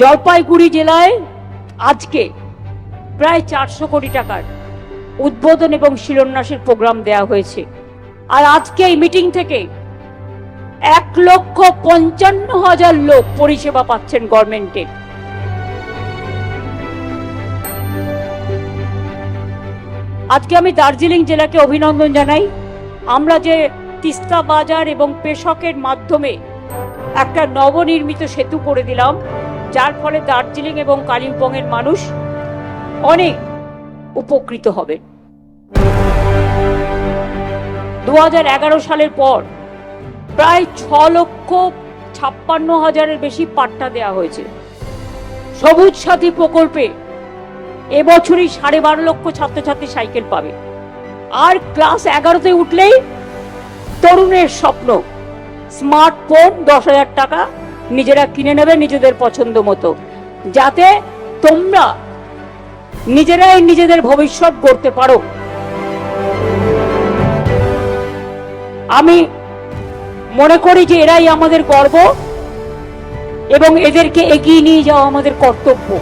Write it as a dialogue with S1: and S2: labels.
S1: জলপাইগুড়ি জেলায় আজকে প্রায় চারশো কোটি টাকার উদ্বোধন এবং শিলান্যাসের প্রোগ্রাম দেওয়া হয়েছে। আর আজকে এই মিটিং থেকে এক লক্ষ পঞ্চান্ন হাজার লোক পরিষেবা পাচ্ছেন গভর্নমেন্টের আজকে আমি দার্জিলিং জেলাকে অভিনন্দন জানাই। আমরা যে তিস্তা বাজার এবং পেশকের মাধ্যমে একটা নবনির্মিত সেতু করে দিলাম যার ফলে দার্জিলিং এবং কালিম্পংয়ের মানুষ অনেক উপকৃত হবে। দু হাজার এগারো সালের পর প্রায় ছ লক্ষ ছাপ্পান্ন হাজারের বেশি পাট্টা দেওয়া হয়েছে। সবুজ সাথী প্রকল্পে এবছরই সাড়ে বারো লক্ষ ছাত্রছাত্রী সাইকেল পাবে। আর ক্লাস এগারোতে উঠলেই তরুণের স্বপ্ন, স্মার্টফোন দশ হাজার টাকা নিজেরা কিনে নেবে নিজেদের পছন্দ মতো। যাতে তোমরা নিজেরাই নিজেদের ভবিষ্যৎ গড়তে পারো। আমি মনে করি যে এরাই আমাদের গর্ব এবং এদেরকে এগিয়ে নিয়ে যাওয়া আমাদের কর্তব্য।